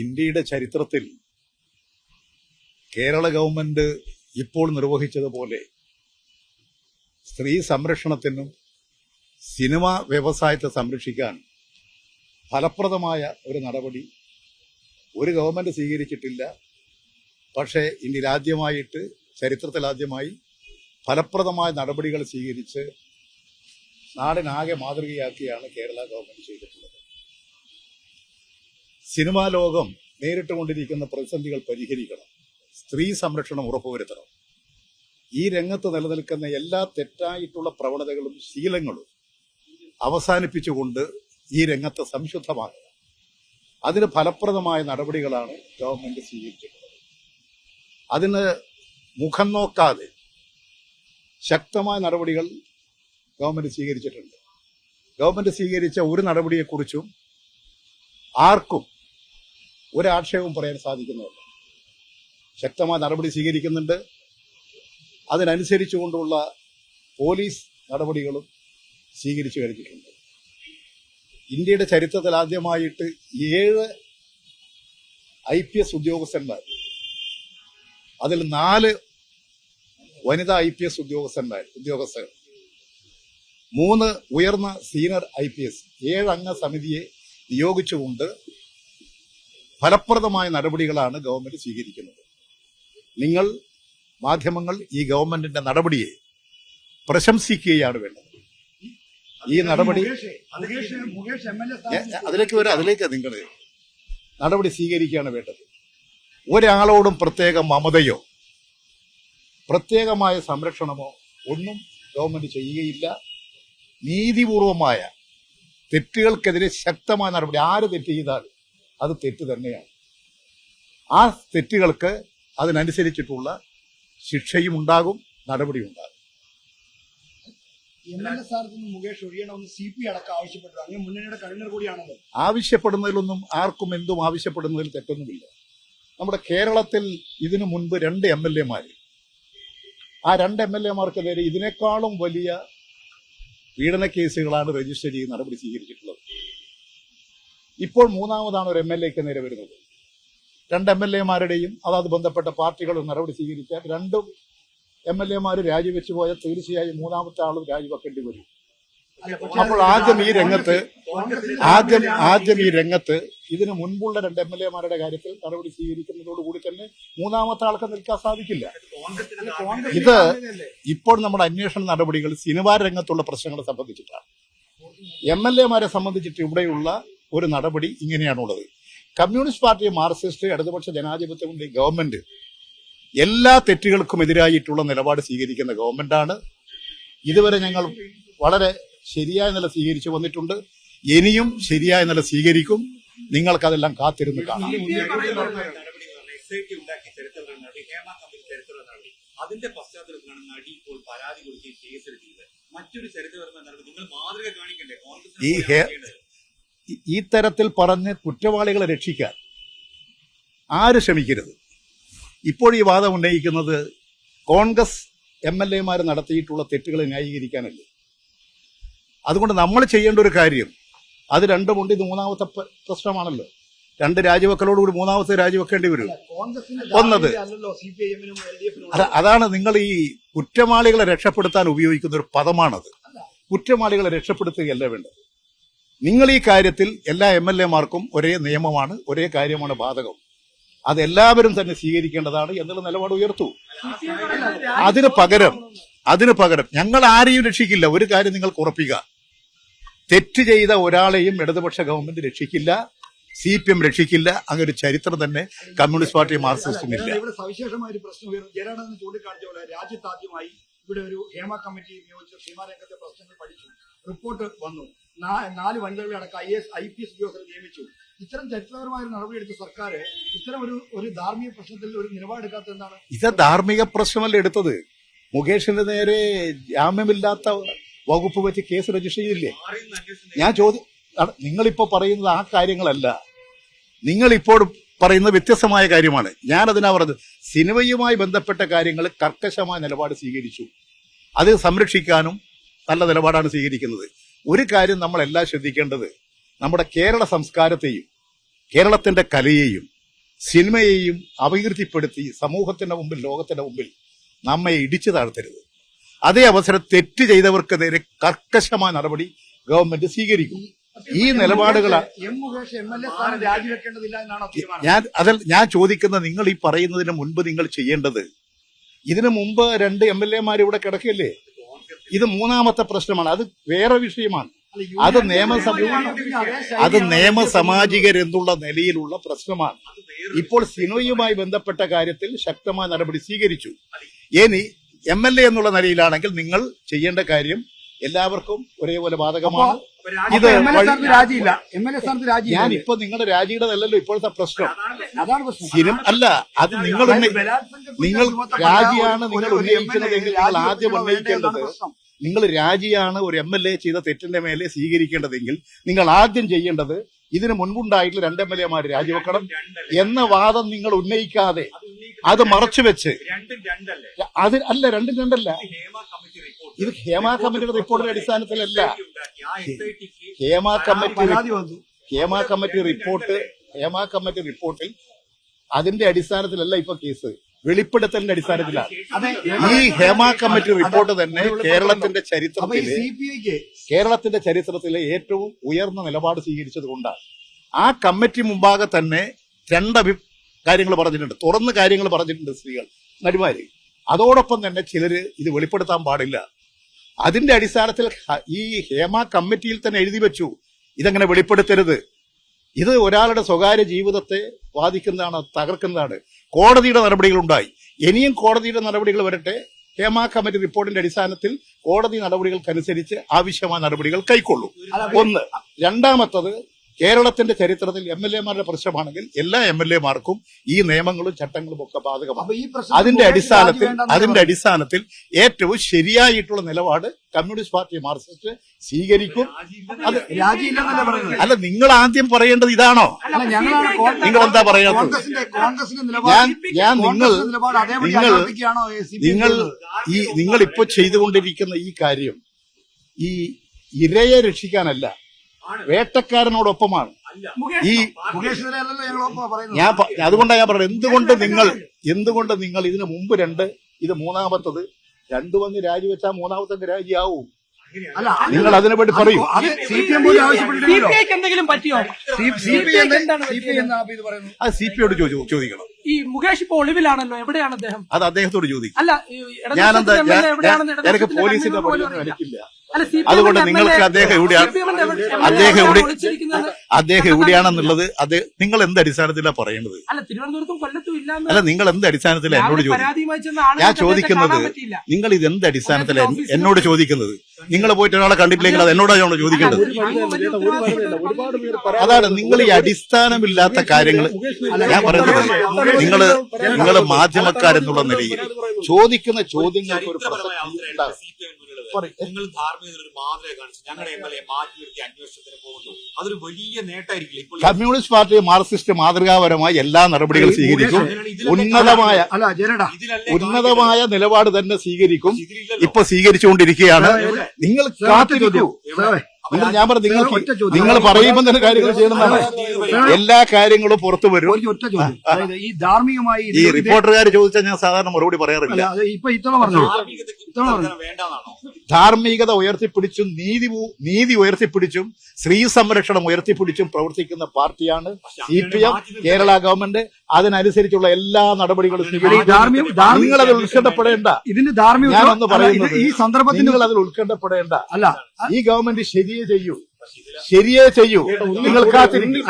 ഇന്ത്യയുടെ ചരിത്രത്തിൽ കേരള ഗവൺമെന്റ് ഇപ്പോൾ നിർവഹിച്ചതുപോലെ സ്ത്രീ സംരക്ഷണത്തിനും സിനിമ വ്യവസായത്തെ സംരക്ഷിക്കാൻ ഫലപ്രദമായ ഒരു നടപടി ഒരു ഗവൺമെന്റ് സ്വീകരിച്ചിട്ടില്ല. പക്ഷേ ഇന്ത്യയിൽ ആദ്യമായിട്ട് ചരിത്രത്തിലാദ്യമായി ഫലപ്രദമായ നടപടികൾ സ്വീകരിച്ച് നാടിനാകെ മാതൃകയാക്കിയാണ് കേരള ഗവൺമെന്റ് ചെയ്തിട്ടുള്ളത്. സിനിമാ ലോകം നേരിട്ടുകൊണ്ടിരിക്കുന്ന പ്രതിസന്ധികൾ പരിഹരിക്കണം. സ്ത്രീ സംരക്ഷണം ഉറപ്പുവരുത്തണം. ഈ രംഗത്ത് നിലനിൽക്കുന്ന എല്ലാ തെറ്റായിട്ടുള്ള പ്രവണതകളും ശീലങ്ങളും അവസാനിപ്പിച്ചുകൊണ്ട് ഈ രംഗത്ത് സംശുദ്ധമാക്കുക അതിന് ഫലപ്രദമായ നടപടികളാണ് ഗവൺമെന്റ് സ്വീകരിച്ചിട്ടുള്ളത്. അതിന് മുഖം നോക്കാതെ ശക്തമായ നടപടികൾ ഗവൺമെന്റ് സ്വീകരിച്ചിട്ടുണ്ട്. ഗവൺമെന്റ് സ്വീകരിച്ച ഒരു നടപടിയെക്കുറിച്ചും ആർക്കും ഒരാക്ഷേപവും പറയാൻ സാധിക്കുന്നതല്ല ശക്തമായ നടപടി സ്വീകരിക്കുന്നുണ്ട്. അതിനനുസരിച്ചുകൊണ്ടുള്ള പോലീസ് നടപടികളും സ്വീകരിച്ചു കഴിഞ്ഞിട്ടുണ്ട്. ഇന്ത്യയുടെ ചരിത്രത്തിൽ ആദ്യമായിട്ട് ഏഴ് ഐ പി എസ് ഉദ്യോഗസ്ഥന്മാർ അതിൽ നാല് വനിതാ ഐ പി എസ് ഉദ്യോഗസ്ഥന്മാർ ഉദ്യോഗസ്ഥർ. മൂന്ന് ഉയർന്ന സീനിയർ ഐ പി എസ് ഏഴംഗ സമിതിയെ നിയോഗിച്ചുകൊണ്ട് ഫലപ്രദമായ നടപടികളാണ് ഗവൺമെന്റ് സ്വീകരിക്കുന്നത്. നിങ്ങൾ മാധ്യമങ്ങൾ ഈ ഗവൺമെന്റിന്റെ നടപടിയെ പ്രശംസിക്കുകയാണ് വേണ്ടത്. ഈ നടപടി അതിലേക്ക് വരാം അതിലേക്ക് നിങ്ങൾ നടപടി സ്വീകരിക്കുകയാണ് വേണ്ടത്. ഒരാളോടും പ്രത്യേക മമതയോ പ്രത്യേകമായ സംരക്ഷണമോ ഒന്നും ഗവൺമെന്റ് ചെയ്യുകയില്ല. നീതിപൂർവമായ തെറ്റുകൾക്കെതിരെ ശക്തമായ നടപടി ആര് തെറ്റ് ചെയ്താൽ അത് തെറ്റ് തന്നെയാണ്. ആ തെറ്റുകൾക്ക് അതിനനുസരിച്ചിട്ടുള്ള ശിക്ഷയും ഉണ്ടാകും നടപടിയും ഉണ്ടാകും. ആവശ്യപ്പെടുന്നതിലൊന്നും ആർക്കും എന്തും ആവശ്യപ്പെടുന്നതിൽ തെറ്റൊന്നുമില്ല. നമ്മുടെ കേരളത്തിൽ ഇതിനു മുൻപ് രണ്ട് എം എൽ എമാര് ആ രണ്ട് എം എൽ എമാർക്കെതിരെ ഇതിനേക്കാളും വലിയ പീഡന കേസുകളാണ് രജിസ്റ്റർ ചെയ്ത് നടപടി സ്വീകരിച്ചിട്ടുള്ളത്. ഇപ്പോൾ മൂന്നാമതാണ് ഒരു എം എൽ എക്ക് നേരെ വരുന്നത്. രണ്ട് എം എൽ എമാരുടെയും അതാത് ബന്ധപ്പെട്ട പാർട്ടികളും നടപടി സ്വീകരിക്കാൻ രണ്ടും എം എൽ എമാർ രാജിവെച്ചു പോയാൽ തീർച്ചയായും മൂന്നാമത്തെ ആളും രാജിവെക്കേണ്ടി വരും. അപ്പോൾ ആദ്യം ഈ രംഗത്ത് ആദ്യം ആദ്യം ഈ രംഗത്ത് ഇതിനു മുൻപുള്ള രണ്ട് എം എൽ എമാരുടെ കാര്യത്തിൽ നടപടി സ്വീകരിക്കുന്നതോടുകൂടി തന്നെ മൂന്നാമത്തെ ആൾക്ക് നിൽക്കാൻ സാധിക്കില്ല. ഇത് ഇപ്പോൾ നമ്മുടെ അന്വേഷണ നടപടികൾ സിനിമാ രംഗത്തുള്ള പ്രശ്നങ്ങളെ സംബന്ധിച്ചിട്ടാണ്. എം എൽ എമാരെ സംബന്ധിച്ചിട്ട് ഇവിടെയുള്ള ഒരു നടപടി ഇങ്ങനെയാണുള്ളത്. കമ്മ്യൂണിസ്റ്റ് പാർട്ടി മാർക്സിസ്റ്റ് ഇടതുപക്ഷ ജനാധിപത്യ മുന്നണി ഗവൺമെന്റ് എല്ലാ തെറ്റുകൾക്കും എതിരായിട്ടുള്ള നിലപാട് സ്വീകരിക്കുന്ന ഗവൺമെന്റാണ്. ഇതുവരെ ഞങ്ങൾ വളരെ ശരിയായ നില സ്വീകരിച്ചു വന്നിട്ടുണ്ട്. ഇനിയും ശരിയായ നില സ്വീകരിക്കും. നിങ്ങൾക്കതെല്ലാം കാത്തിരുന്ന് കാണാം. അതിന്റെ പശ്ചാത്തലത്തിലാണ് നടി ഇപ്പോൾ പരാതി കൊടുക്കുകയും കേസെടുത്തത് മറ്റൊരു ചരിത്രപരമായ നടപടി നിങ്ങൾ മാതൃക കാണിക്കണ്ടേ? കോൺഗ്രസ് ഈ- തരത്തിൽ പറഞ്ഞ് കുറ്റവാളികളെ രക്ഷിക്കാൻ ആര് ശ്രമിക്കരുത്? ഇപ്പോൾ ഈ വാദം ഉന്നയിക്കുന്നത് കോൺഗ്രസ് എം എൽ എമാർ നടത്തിയിട്ടുള്ള തെറ്റുകളെ ന്യായീകരിക്കാനല്ലേ. അതുകൊണ്ട് നമ്മൾ ചെയ്യേണ്ട ഒരു കാര്യം അത് രണ്ടുമുണ്ട് ഇത് മൂന്നാമത്തെ പ്രശ്നമാണല്ലോ. രണ്ട് രാജിവെക്കലോടുകൂടി മൂന്നാമത്തെ രാജിവെക്കേണ്ടി വരും. ഒന്നത്. അതാണ് നിങ്ങൾ ഈ കുറ്റവാളികളെ രക്ഷപ്പെടുത്താൻ ഉപയോഗിക്കുന്ന ഒരു പദമാണത്. കുറ്റവാളികളെ രക്ഷപ്പെടുത്തുകയല്ല വേണ്ടത്. നിങ്ങൾ ഈ കാര്യത്തിൽ എല്ലാ എം എൽ എമാർക്കും ഒരേ നിയമമാണ് ഒരേ കാര്യമാണ് ബാധകം. അത് എല്ലാവരും തന്നെ സ്വീകരിക്കേണ്ടതാണ് എന്നുള്ള നിലപാട് ഉയർത്തു. അതിന് പകരം അതിന് പകരം ഞങ്ങൾ ആരെയും രക്ഷിക്കില്ല. ഒരു കാര്യം നിങ്ങൾ ഉറപ്പിക്കുക. തെറ്റ് ചെയ്ത ഒരാളെയും ഇടതുപക്ഷ ഗവൺമെന്റ് രക്ഷിക്കില്ല സി പി എം രക്ഷിക്കില്ല അങ്ങനെ ഒരു ചരിത്രം തന്നെ കമ്മ്യൂണിസ്റ്റ് പാർട്ടി മാർക്സിസ്റ്റും ഇല്ല ഇവിടെ സവിശേഷമായ ഒരു രാജ്യത്താദ്യമായി ഇവിടെ ഒരു ഹേമ കമ്മിറ്റി നിയോഗിച്ച് സീമാരംഗത്തെ പ്രശ്നങ്ങൾ പഠിച്ചു. റിപ്പോർട്ട് വന്നു. നാല് വനിതകളെ അടക്കം I S I P S ഉദ്യോഗസ്ഥരെ നിയമിച്ചു. ഇത്തരം ചരിത്രപരമായ നടപടിയെടുത്ത സർക്കാർ ഇത്തരം ഒരു ഒരു ധാർമ്മിക പ്രശ്നത്തിൽ ഒരു നിലപാടെടുക്കാത്ത എന്താണ്? ഇത് ധാർമ്മിക പ്രശ്നമല്ല എടുത്തത്. മുകേഷിന്റെ നേരെ ജാമ്യമില്ലാത്ത വകുപ്പ് വെച്ച് കേസ് രജിസ്റ്റർ ചെയ്തില്ലേ? ഞാൻ ചോദ്യം നിങ്ങളിപ്പോ പറയുന്നത് ആ കാര്യങ്ങളല്ല. നിങ്ങളിപ്പോൾ പറയുന്ന വ്യത്യസ്തമായ കാര്യമാണ്. ഞാൻ അതിനാ പറഞ്ഞത്. സിനിമയുമായി ബന്ധപ്പെട്ട കാര്യങ്ങൾ കർക്കശമായ നിലപാട് സ്വീകരിച്ചു. അത് സംരക്ഷിക്കാനും നല്ല നിലപാടാണ് സ്വീകരിക്കുന്നത്. ഒരു കാര്യം നമ്മളെല്ലാം ശ്രദ്ധിക്കേണ്ടത് നമ്മുടെ കേരള സംസ്കാരത്തെയും കേരളത്തിന്റെ കലയെയും സിനിമയെയും അപകീർത്തിപ്പെടുത്തി സമൂഹത്തിന്റെ മുമ്പിൽ ലോകത്തിന്റെ മുമ്പിൽ നമ്മെ ഇടിച്ചു താഴ്ത്തരുത്. അതേ അവസരം തെറ്റ് ചെയ്തവർക്കെതിരെ കർക്കശമായ നടപടി ഗവൺമെന്റ് സ്വീകരിക്കും. ഈ നിലപാടുകളാണ് ഞാൻ അതിൽ ഞാൻ ചോദിക്കുന്ന നിങ്ങൾ ഈ പറയുന്നതിന് മുൻപ് നിങ്ങൾ ചെയ്യേണ്ടത് ഇതിനു മുമ്പ് രണ്ട് എം എൽ എമാർ ഇവിടെ കിടക്കില്ലേ ഇത് മൂന്നാമത്തെ പ്രശ്നമാണ്. അത് വേറെ വിഷയമാണ്. അത് നിയമസഭ അത് ഡി എന്നുള്ള അത് നിയമസമാജികരെന്നുള്ള നിലയിലുള്ള പ്രശ്നമാണ്. ഇപ്പോൾ സിനോയുമായി ബന്ധപ്പെട്ട കാര്യത്തിൽ ശക്തമായ നടപടി സ്വീകരിച്ചു. ഇനി എം എൽ എ എന്നുള്ള നിലയിലാണെങ്കിൽ നിങ്ങൾ ചെയ്യേണ്ട കാര്യം എല്ലാവർക്കും ഒരേപോലെ ബാധകമാണ്. ഇത് രാജിയില്ല. എം എൽ എ സ്ഥാനത്ത് ഞാൻ ഇപ്പൊ നിങ്ങളുടെ രാജിയുടെതല്ലല്ലോ ഇപ്പോഴത്തെ പ്രശ്നം. അതാണ് പ്രശ്നം. അല്ല അത് നിങ്ങൾ നിങ്ങൾ രാജിയാണ് നിങ്ങൾ ഉന്നയിക്കുന്നത് എങ്കിൽ നിങ്ങൾ ആദ്യം ഉന്നയിക്കേണ്ടത് നിങ്ങൾ രാജിയാണ് ഒരു എം എൽ എ ചെയ്ത തെറ്റിന്റെ മേലെ സ്വീകരിക്കേണ്ടതെങ്കിൽ നിങ്ങൾ ആദ്യം ചെയ്യേണ്ടത് ഇതിന് മുൻപുണ്ടായിട്ടുള്ള രണ്ട് എം എൽ എമാർ രാജിവെക്കണം എന്ന വാദം നിങ്ങൾ ഉന്നയിക്കാതെ അത് മറച്ചു വെച്ച് അത് അല്ല രണ്ടും രണ്ടല്ല. ഇത് ഹേമ കമ്മിറ്റിയുടെ റിപ്പോർട്ടിന്റെ അടിസ്ഥാനത്തിലല്ല. Hema committee Hema committee report Hema committee റിപ്പോർട്ടിൽ അതിന്റെ അടിസ്ഥാനത്തിലല്ല ഇപ്പൊ കേസ്. വെളിപ്പെടുത്തലിന്റെ അടിസ്ഥാനത്തിലാണ് അതെ ഈ ഹേമ കമ്മിറ്റി റിപ്പോർട്ട് തന്നെ കേരളത്തിന്റെ ചരിത്രത്തിലെ കേരളത്തിന്റെ ചരിത്രത്തിലെ ഏറ്റവും ഉയർന്ന നിലപാട് സ്വീകരിച്ചത് കൊണ്ടാണ്. ആ കമ്മിറ്റി മുമ്പാകെ തന്നെ രണ്ടഭി കാര്യങ്ങൾ പറഞ്ഞിട്ടുണ്ട്. തുറന്ന് കാര്യങ്ങൾ പറഞ്ഞിട്ടുണ്ട് സ്ത്രീകൾ നടിമാര്. അതോടൊപ്പം തന്നെ ചിലര് ഇത് വെളിപ്പെടുത്താൻ പാടില്ല. അതിന്റെ അടിസ്ഥാനത്തിൽ ഈ ഹേമ കമ്മിറ്റിയിൽ തന്നെ എഴുതി വെച്ചു. ഇതങ്ങനെ വെളിപ്പെടുത്തരുത്. ഇത് ഒരാളുടെ സ്വകാര്യ ജീവിതത്തെ ബാധിക്കുന്നതാണ് തകർക്കുന്നതാണ്. കോടതിയുടെ നടപടികളുണ്ടായി ഇനിയും കോടതിയുടെ നടപടികൾ വരട്ടെ. ഹേമ കമ്മിറ്റി റിപ്പോർട്ടിന്റെ അടിസ്ഥാനത്തിൽ കോടതി നടപടികൾക്കനുസരിച്ച് ആവശ്യമായ നടപടികൾ കൈക്കൊള്ളൂ. ഒന്ന്. രണ്ടാമത്തത് കേരളത്തിന്റെ ചരിത്രത്തിൽ എം എൽ എമാരുടെ പ്രശ്നമാണെങ്കിൽ എല്ലാ എം എൽ എമാർക്കും ഈ നിയമങ്ങളും ചട്ടങ്ങളും ഒക്കെ ബാധകമാണ്. അതിന്റെ അടിസ്ഥാനത്തിൽ അതിന്റെ അടിസ്ഥാനത്തിൽ ഏറ്റവും ശരിയായിട്ടുള്ള നിലപാട് കമ്മ്യൂണിസ്റ്റ് പാർട്ടി മാർക്സിസ്റ്റ് സ്വീകരിക്കും. അത് അല്ല നിങ്ങൾ ആദ്യം പറയേണ്ടത് ഇതാണോ? നിങ്ങൾ എന്താ പറയുന്നത് ഞാൻ ഞാൻ നിങ്ങൾ നിങ്ങൾ നിങ്ങൾ ഈ നിങ്ങൾ ഇപ്പൊ ചെയ്തുകൊണ്ടിരിക്കുന്ന ഈ കാര്യം ഈ ഇരയെ രക്ഷിക്കാനല്ല. വേട്ടക്കാരനോടൊപ്പമാണ്. ഈ ഞാൻ അതുകൊണ്ടാണ് ഞാൻ പറയുന്നത് എന്തുകൊണ്ട് നിങ്ങൾ എന്തുകൊണ്ട് നിങ്ങൾ ഇതിന് മുമ്പ് രണ്ട് ഇത് മൂന്നാമത്തത് രണ്ടു വന്ന് രാജിവെച്ചാൽ മൂന്നാമത്തെ രാജിയാവും? അല്ല നിങ്ങൾ അതിനെ പറ്റി പറയൂ. അത് സി പി എം പോലും സി ആവശ്യപ്പെട്ടിട്ടില്ലല്ലോ. പി ഐക്ക് എന്തെങ്കിലും പറ്റിയോ? സി പി CPI എന്താണ് സി പി എന്നാ ഇത് പറയുന്നത്? അത് സി പി ചോദിക്കണം. ഈ മുകേഷ് ഇപ്പൊ ഒളിവിലാണല്ലോ. എവിടെയാണ് അദ്ദേഹം? അത് അദ്ദേഹത്തോട് ചോദിക്കും. അല്ല ഞാൻ എനിക്ക് പോലീസിന്റെ എനിക്കില്ല. ന്റെ അതുകൊണ്ട് നിങ്ങൾക്ക് അദ്ദേഹം എവിടെയാണ് അദ്ദേഹം എവിടെ അദ്ദേഹം എവിടെയാണെന്നുള്ളത് അത് നിങ്ങൾ എന്ത് അടിസ്ഥാനത്തിലാണ് പറയുന്നത് അല്ല നിങ്ങൾ എന്ത് അടിസ്ഥാനത്തിലാണ് എന്നോട് ചോദിക്കുന്നത് ഞാൻ ചോദിക്കുന്നത് നിങ്ങൾ ഇത് എന്ത് അടിസ്ഥാനത്തിലാണ് എന്നോട് ചോദിക്കുന്നത്? നിങ്ങൾ പോയിട്ട് ഒരാളെ കണ്ടിട്ടില്ലെങ്കിൽ അത് എന്നോടാണോ ചോദിക്കേണ്ടത്? അതാണ് നിങ്ങൾ ഈ അടിസ്ഥാനമില്ലാത്ത കാര്യങ്ങൾ ഞാൻ പറയുന്നത് നിങ്ങൾ നിങ്ങൾ മാധ്യമക്കാരെന്നുള്ള നിലയിൽ ചോദിക്കുന്ന ചോദ്യങ്ങൾക്ക് ഒരു പ്രസക്തി ഉണ്ടാകും. നിങ്ങൾ ധാർമ്മികത ഒരു മാതൃക കാണിച്ചു ഞങ്ങളുടെ എം എൽ എ മാറ്റി നിർത്തി അന്വേഷണത്തിന് പോകുന്നു. അതൊരു വലിയ നേട്ടമായിരിക്കില്ല? ഇപ്പോൾ കമ്മ്യൂണിസ്റ്റ് പാർട്ടി മാർക്സിസ്റ്റ് മാതൃകാപരമായി എല്ലാ നടപടികളും സ്വീകരിക്കും. ഉന്നതമായ അല്ല ജനടാ. ഉന്നതമായ നിലപാട് തന്നെ സ്വീകരിക്കും. ഇപ്പൊ സ്വീകരിച്ചുകൊണ്ടിരിക്കുകയാണ്. നിങ്ങൾ കാത്തിരിക്കൂ. നിങ്ങൾ ഞാൻ പറഞ്ഞു നിങ്ങൾക്ക് നിങ്ങൾ പറയുമ്പോൾ തന്നെ കാര്യങ്ങൾ ചെയ്യണമെന്നാണ് എല്ലാ കാര്യങ്ങളും പുറത്തു വരും. ഒറ്റ ചോദ്യം. അതായത് ഈ ധാർമ്മികമായി ഈ റിപ്പോർട്ടർകാർ ചോദിച്ചാൽ ഞാൻ സാധാരണ മറുപടി പറയാറില്ല. ഇപ്പൊ ഇത്തവണ പറഞ്ഞു? ധാർമ്മികത ഉയർത്തിപ്പിടിച്ചും നീതി നീതി ഉയർത്തിപ്പിടിച്ചും സ്ത്രീ സംരക്ഷണം ഉയർത്തിപ്പിടിച്ചും പ്രവർത്തിക്കുന്ന പാർട്ടിയാണ് C P M Kerala government അതിനനുസരിച്ചുള്ള എല്ലാ നടപടികളും നിങ്ങൾ അതിൽ ഉത്കണ്ഠപ്പെടേണ്ട ഇതിന്റെ ധാർമ്മിക ഈ സന്ദർഭത്തിൽ നിങ്ങൾ അതിൽ ഉത്കണ്ഠപ്പെടേണ്ട അല്ല ഈ ഗവൺമെന്റ് ശരിയേ ചെയ്യൂ. ശരിയേ ചെയ്യൂ. നിങ്ങൾ കാത്തിരിക്കും.